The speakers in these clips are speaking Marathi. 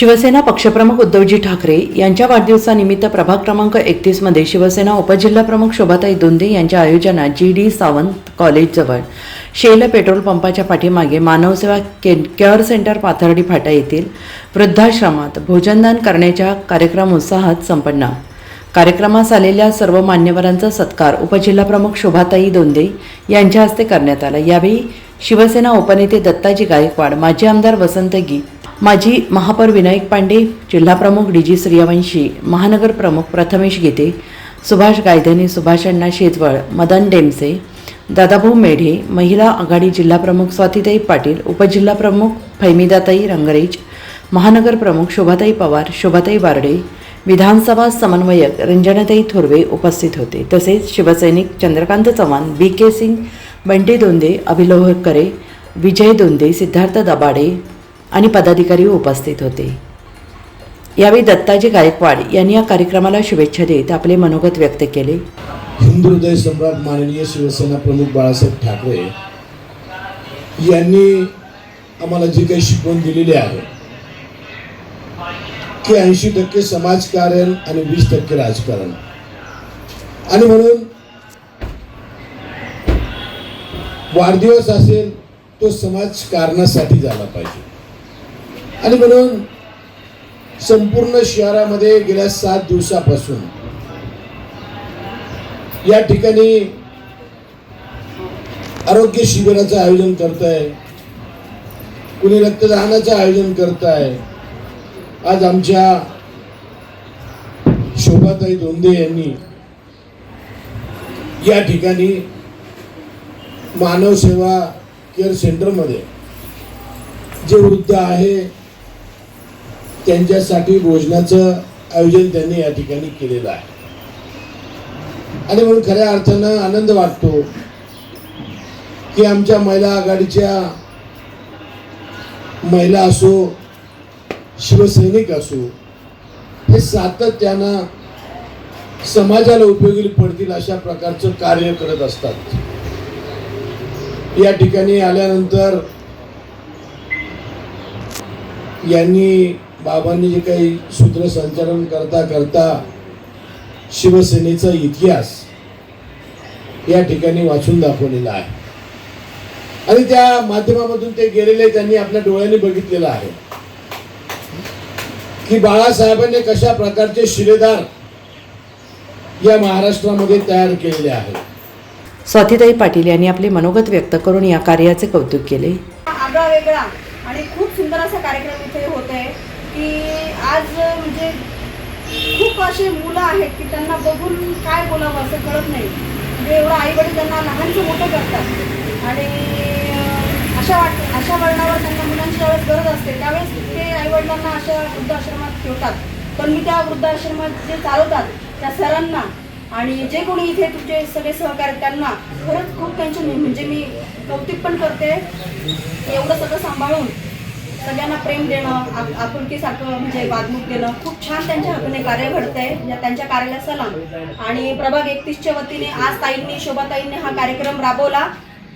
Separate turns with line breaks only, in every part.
शिवसेना पक्षप्रमुख उद्धवजी ठाकरे यांच्या वाढदिवसानिमित्त प्रभाग क्रमांक एकतीसमध्ये शिवसेना उपजिल्हाप्रमुख शोभाताई दोंदे यांच्या आयोजनात जी डी सावंत कॉलेजजवळ शेल पेट्रोल पंपाच्या पाठीमागे Manavseva K care centre Pathardi Phata येथील वृद्धाश्रमात भोजनदान करण्याच्या कार्यक्रम उत्साहात संपन्न. कार्यक्रमास आलेल्या सर्व मान्यवरांचा सत्कार उपजिल्हाप्रमुख शोभाताई दोंदे यांच्या हस्ते करण्यात आला. यावेळी शिवसेना उपनेते दत्ताजी गायकवाड माजी आमदार वसंत गीत माजी महापौर विनायक पांडे जिल्हाप्रमुख डी जी सूर्यवंशी महानगर प्रमुख प्रथमेश गीते सुभाष गायधनी सुभाष अण्णा शेजवळ मदन डेमसे दादाभाऊ मेढे महिला आघाडी जिल्हाप्रमुख स्वातीताई पाटील उपजिल्हाप्रमुख फैमिदाताई रंगरेज महानगर प्रमुख शोभाताई पवार शोभाताई बारडे विधानसभा समन्वयक रंजनाताई थोरवे उपस्थित होते. तसेच शिवसैनिक चंद्रकांत चव्हाण बी के सिंग बंटी दोंदे अभिलोहकरे विजय दोंदे सिद्धार्थ दबाडे आणि पदाधिकारी उपस्थित होते. यावेळी दत्ताजी गायकवाड यांनी या कार्यक्रमाला शुभेच्छा देत आपले मनोगत व्यक्त केले.
हिंदू हृदय सम्राट माननीय शिवसेना प्रमुख बाळासाहेब ठाकरे यांनी आम्हाला जी काही शिकवण दिलेली आहे की ऐंशी टक्के समाजकारण आणि वीस टक्के राजकारण. आणि म्हणून वाढदिवस असेल तो समाजकारणासाठी झाला पाहिजे. आणि म्हणून संपूर्ण शहरामध्ये गेल्या सात दिवसापासून या ठिकाणी आरोग्य शिबिराचं आयोजन करत आहे कुणी रक्तदानाचं आयोजन करत आहे आज आमच्या शोभाताई दोंदे यांनी या ठिकाणी मानव सेवा केअर सेंटरमध्ये जे वृद्ध आहे त्यांच्यासाठी भोजनाचं आयोजन त्यांनी या ठिकाणी केलेलं आहे. आणि म्हणून खऱ्या अर्थानं आनंद वाटतो की आमच्या महिला आघाडीच्या महिला असो शिवसैनिक असो हे सातत्यानं समाजाला उपयोगी पडतील अशा प्रकारचं कार्य करत असतात. या ठिकाणी आल्यानंतर यांनी बाबांनी जे काही सूत्रसंचालन करता करता शिवसेनेचा इतिहास या ठिकाणी वाचून दाखवलेला आहे. आणि त्या माध्यमामधून ते गेलेले त्यांनी आपल्या डोळ्यांनी बघितलेलं आहे. की बाळासाहेबांनी कशा प्रकारचे शिलेदार या महाराष्ट्रामध्ये तयार केलेले आहेत
स्वातीताई पाटील यांनी आपले मनोगत व्यक्त करून या कार्याचे कौतुक केले.
आगळा वेगळा आणि खूप सुंदर असा कार्यक्रम इथे होत आहे. की आज म्हणजे खूप असे मुलं आहेत की त्यांना बघून काय बोलावं असं कळत नाही. म्हणजे एवढं आईवडील त्यांना लहानचं मोठं करतात. आणि अशा वाट अशा वळणावर त्यांना मुलांची ज्यावेळेस गरज असते त्यावेळेस ते आईवडिलांना अशा वृद्धाश्रमात ठेवतात. पण मी त्या वृद्धाश्रमात जे चालवतात त्या सरांना आणि जे कोणी इथे तुमचे सगळे सहकारी त्यांना खरंच खूप त्यांचे म्हणजे मी कौतुक पण करते. एवढं सगळं सांभाळून सगळ्यांना प्रेम देणं आपुलकीसारखं म्हणजे वागणूक देणं खूप छान त्यांच्या हातून कार्य घडतंय. या त्यांच्या कार्याला सलाम आणि प्रभाग एकतीसच्या वतीने आज ताईंनी शोभाताईंनी हा कार्यक्रम राबवला.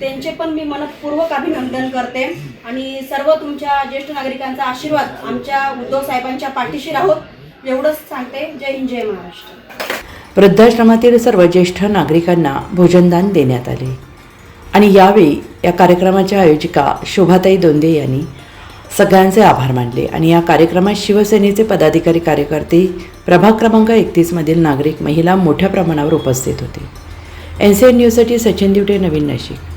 त्यांचे पण मी मनपूर्वक अभिनंदन करते. आणि सर्व तुमच्या ज्येष्ठ नागरिकांचा आशीर्वाद आमच्या उद्धव साहेबांच्या पाठीशी राहोत एवढंच सांगते. जय हिंद जय महाराष्ट्र.
वृद्धाश्रमातील सर्व ज्येष्ठ नागरिकांना भोजनदान देण्यात आले. आणि यावेळी या कार्यक्रमाच्या आयोजिका शोभाताई दोंदे यांनी सगळ्यांचे आभार मानले आणि या कार्यक्रमात शिवसेनेचे पदाधिकारी कार्यकर्ते प्रभाग क्रमांक एकतीसमधील नागरिक महिला मोठ्या प्रमाणावर उपस्थित होते. एन सी एन न्यूजसाठी सचिन दिवटे नवीन नाशिक.